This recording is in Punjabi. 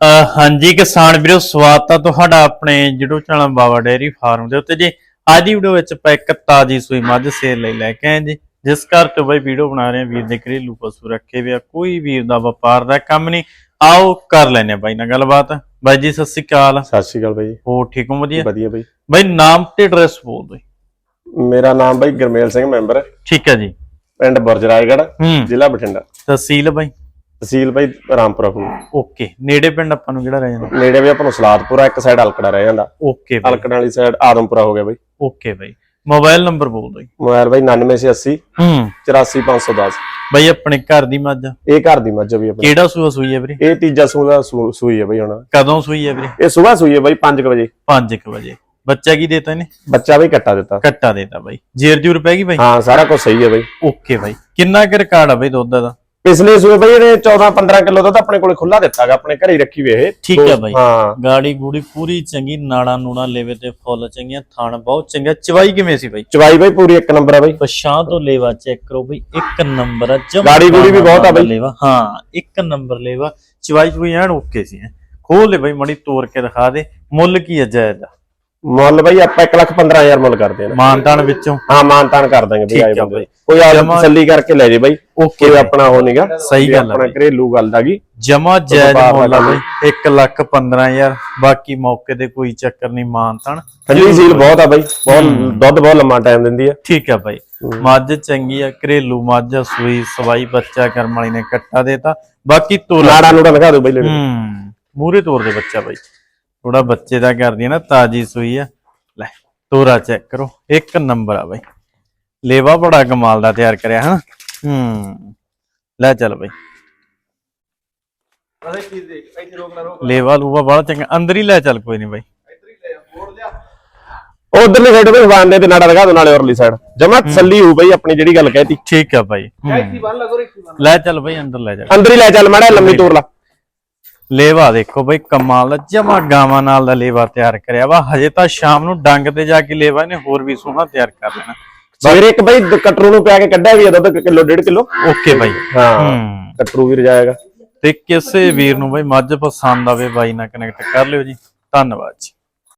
ਹਾਂਜੀ ਕਿਸਾਨ ਵੀਰੋ ਸਵਾਗਤ ਆ ਤੁਹਾਡਾ ਆਪਣੇ ਜਿਹੜੋ ਚੈਨਲ ਬਾਬਾ ਡੇਅਰੀ ਫਾਰਮ ਦੇ ਉੱਤੇ ਜੀ। ਅੱਜ ਦੀ ਵੀਡੀਓ ਵਿੱਚ ਆਪਾਂ ਇੱਕ ਤਾਜੀ ਸੂਈ ਮੱਝ ਸੇਲ ਲਈ ਲੈ ਕੇ ਆਏ ਜੀ। ਜਿਸ ਕਰਕੇ ਬਈ ਵੀਡੀਓ ਬਣਾ ਰਹੇ ਆ ਵੀਰ ਦੇ ਘਰੇਲੂ ਪਸ਼ੂ ਰੱਖੇ ਵੀ ਆ। ਕੋਈ ਵੀਰ ਦਾ ਵਪਾਰ ਦਾ ਕੰਮ ਨਹੀਂ। ਆਓ ਕਰ ਲੈਨੇ ਆ ਬਾਈ ਨਾਲ ਗੱਲਬਾਤ। ਬਾਈ ਜੀ ਸਤਿ ਸ਼੍ਰੀ ਅਕਾਲ। ਸਤਿ ਸ਼੍ਰੀ ਅਕਾਲ ਬਾਈ ਹੋਰ ਠੀਕ ਹੋ ਵਧੀਆ? ਵਧੀਆ ਬਾਈ। ਬਾਈ ਨਾਮ ਤੇ ਐਡਰੈਸ ਬੋਲ ਦਿਓ। ਮੇਰਾ ਨਾਮ ਬਾਈ ਗਰਮੇਲ ਸਿੰਘ ਮੈਂਬਰ। ਠੀਕ ਹੈ ਜੀ। ਪਿੰਡ ਬੁਰਜਰਾਏਗੜ ਹੂੰ। ਜ਼ਿਲ੍ਹਾ ਬਠਿੰਡਾ। ਤਹਿਸੀਲ ਬਾਈ। ਤਹਿਸੀਲ ਬਾਈ ਰਾਮਪੁਰਾ ਕੋਲ। ਓਕੇ ਨੇੜੇ ਪਿੰਡ ਆਪਾਂ ਨੂੰ ਕਿਹੜਾ ਰਹਿ ਜਾਂਦਾ? ਨੇੜੇ ਵੀ ਆਪਾਂ ਨੂੰ ਸਲਾਦਪੁਰਾ ਇੱਕ ਸਾਈਡ ਅਲਕੜਾ ਰਹਿ ਜਾਂਦਾ। ਓਕੇ ਬਾਈ। ਵਾਲੀ ਸਾਈਡ ਆਦਮਪੁਰਾ ਹੋ ਗਿਆ ਬਾਈ। ਓਕੇ ਬਾਈ। ਮੋਬਾਈਲ ਨੰਬਰ ਬੋਲ ਜੀ। ਮੋਬਾਈਲ ਬਾਈ 99680 ਹੂੰ। 84510 ਬਾਈ ਆਪਣੇ ਘਰ ਦੀ ਮੱਝ। ਇਹ ਘਰ ਦੀ ਮੱਝ ਆ ਵੀ ਆਪਣੀ। ਕਿਹੜਾ ਸੂਆ ਸੂਈ ਹੈ ਵੀਰੇ? ਇਹ ਤੀਜਾ ਸੂਆ ਸੂ- ਸੂਈ ਹੈ ਬਾਈ ਹੁਣ। ਕਦੋਂ ਸੂਈ ਹੈ ਵੀਰੇ? ਇਹ ਸਵੇਰ ਸੂਈ ਹੈ ਬਾਈ 5 ਵਜੇ। 5 ਵਜੇ। ਬੱਚਾ ਕੀ ਦੇਤਾ ਇਹਨੇ? ਬੱਚਾ ਵੀ ਕੱਟਾ ਦਿੱਤਾ। ਕੱਟਾ ਦੇਤਾ ਬਾਈ। ਜੇਰ ਜੂਰ ਪੈ ਗਈ ਬਾਈ? ਹਾਂ ਸਾਰਾ ਕੁਝ ਸਹੀ ਹੈ ਬਾਈ। ਓਕੇ ਬਾਈ। ਕਿੰਨਾ ਕੁ ਰਿਕਾਰਡ ਆ ਬਾਈ ਦੁੱਧ ਦਾ? ਪਿਛਲੇ ਸੂਏ ਬਾਈ ਇਹਨੇ 14 15 ਕਿਲੋ ਦਾ ਤਾਂ ਆਪਣੇ ਕੋਲੇ ਖੁੱਲਾ ਦਿੱਤਾਗਾ ਆਪਣੇ ਘਰੇ ਰੱਖੀ ਵੇ ਇਹ। ਠੀਕ ਹੈ ਬਾਈ। ਹਾਂ। ਗਾੜੀ ਗੂੜੀ ਪੂਰੀ ਚੰਗੀ ਨਾੜਾ ਨੂੜਾ ਲੇਵੇ ਤੇ ਫੁੱਲ ਚੰਗੀਆਂ ਥਣ ਬਹੁਤ ਚੰਗਾ। ਚਵਾਈ ਕਿਵੇਂ ਸੀ ਬਾਈ? ਚਵਾਈ ਬਾਈ ਪੂਰੀ ਇੱਕ ਨੰਬਰ ਆ ਬਾਈ। ਪਛਾਂ ਤੋਂ ਲੇਵਾ ਚੈੱਕ ਕਰੋ ਬਈ ਇੱਕ ਨੰਬਰ ਆ ਜਮਾਂ ਗਾੜੀ ਗੂੜੀ ਵੀ ਬਹੁਤ ਆ ਬਾਈ। ਲੇਵਾ। ਹਾਂ ਇੱਕ ਨੰਬਰ ਲੇਵਾ। ਚਵਾਈ ਚੁਈ ਐਨ ਓਕੇ ਸੀ। ਖੋਲ ਲੈ ਬਾਈ ਮੜੀ ਤੋੜ ਕੇ ਦਿਖਾ ਦੇ। ਮੁੱਲ ਕੀ ਹੈ ਜਾਇਜ਼ ਦਾ ਮੁੱਲ ਬਾਈ ਆਪਾਂ 1 ਲੱਖ 15000 ਮੁੱਲ ਕਰਦੇ ਆ ਮਾਨਤਾਨ ਵਿੱਚੋਂ। ਹਾਂ ਮਾਨਤਾਨ ਕਰ ਦਾਂਗੇ ਬਈ ਆਏ ਬੰਦੇ। ਕੋਈ ਆ ਤਸੱਲੀ ਕਰਕੇ ਲੈ ਜੇ ਬਾਈ ਓਕੇ ਆਪਣਾ ਉਹ ਨਹੀਂਗਾ ਸਹੀ ਗੱਲ ਆਪਣਾ। ਘਰੇਲੂ ਗੱਲ ਦਾਗੀ ਜਮਾ ਜਾਇਜ਼ ਮੁੱਲ ਆ ਬਈ। 1 ਲੱਖ 15000 ਬਾਕੀ ਮੌਕੇ ਤੇ ਕੋਈ ਚੱਕਰ ਨਹੀਂ ਮਾਨਤਾਨ। ਠੰਡੀ ਸੀਲ ਬਹੁਤ ਆ ਬਾਈ ਬਹੁਤ ਦੁੱਧ ਬਹੁਤ ਲੰਮਾ ਟਾਈਮ ਦਿੰਦੀ ਆ। ਠੀਕ ਆ ਬਾਈ। ਮੱਝ ਚੰਗੀ ਆ ਘਰੇਲੂ ਮੱਝ ਸੂਈ ਸਵਾਈ ਬੱਚਾ ਕਰਮ ਵਾਲੀ ਨੇ ਕੱਟਾ ਦੇਤਾ। ਬਾਕੀ ਤੋਲਾ ਨਾੜਾ ਨੂੜਾ ਲਗਾ ਦਿਓ ਬਾਈ ਲੈ ਹੂੰ। ਮੂਰੇ ਤੋਰ ਦੇ ਬੱਚਾ ਬਾਈ। ਥੋੜਾ ਬੱਚੇ ਦਾ ਕਰਦੀ ਨਾ ਤਾਜੀ ਸੂਈ ਆ। ਲੈ ਤੋਰਾ ਚੈੱਕ ਕਰੋ। ਇੱਕ ਨੰਬਰ ਆ ਬਾਈ। ਲੇਵਾ ਬੜਾ ਕਮਾਲ ਦਾ ਤਿਆਰ ਕਰਿਆ ਹਾਂ ਹੂੰ। ਲੈ ਚੱਲ ਬਾਈ। ਲੇਵਾ ਲੂਵਾ ਬੜਾ ਚੰਗਾ। ਅੰਦਰ ਹੀ ਲੈ ਚੱਲ ਕੋਈ ਨਹੀਂ ਬਾਈ। ਉਧਰਲੀ ਸਾਈਡ ਤੇ ਹਵਾਨ ਦੇ ਤੇ ਨਾੜਾ ਲਗਾ ਦਿਓ ਨਾਲੇ ਔਰਲੀ ਸਾਈਡ ਜਮਾ ਤਸੱਲੀ ਹੋ ਬਾਈ ਆਪਣੀ ਜਿਹੜੀ ਗੱਲ ਕਹਿਤੀ। ਠੀਕ ਆ ਬਾਈ। ਲੈ ਚੱਲ ਬਾਈ ਅੰਦਰ ਲੈ ਜਾ। ਅੰਦਰ ਹੀ ਲੈ ਚੱਲ ਮਾੜਾ ਲੰਮੀ ਤੋਰ ਲਾ। ਲੇਵਾ ਦੇਖੋ ਬਈ ਕਮਾਲ ਦਾ ਜਮਾ ਗਾਵਾਂ ਨਾਲ ਦਾ ਲੇਵਾ ਤਿਆਰ ਕਰਿਆ ਵਾ। ਹਜੇ ਤਾਂ ਸ਼ਾਮ ਨੂੰ ਡੰਗ ਤੇ ਜਾ ਕੇ ਲੇਵਾ ਨੇ ਹੋਰ ਵੀ ਸੋਹਣਾ ਤਿਆਰ ਕਰ ਲੈਣਾ। ਸਵੇਰੇ ਇੱਕ ਬਾਈ ਕਟਰੂ ਨੂੰ ਪਿਆ ਕੇ ਕੱਢਿਆ ਵੀ ਦੁੱਧ ਕਿਲੋ ਡੇਢ ਕਿਲੋ। ਓਕੇ ਬਾਈ। ਹੂੰ ਕਟਰੂ ਵੀ ਰਜਾਏਗਾ। ਤੇ ਕਿਸੇ ਵੀਰ ਨੂੰ ਬਈ ਮੱਝ ਪਸੰਦ ਆਵੇ ਬਾਈ ਨਾਲ ਕਨੈਕਟ ਕਰ ਲਿਓ ਜੀ। ਧੰਨਵਾਦ ਜੀ।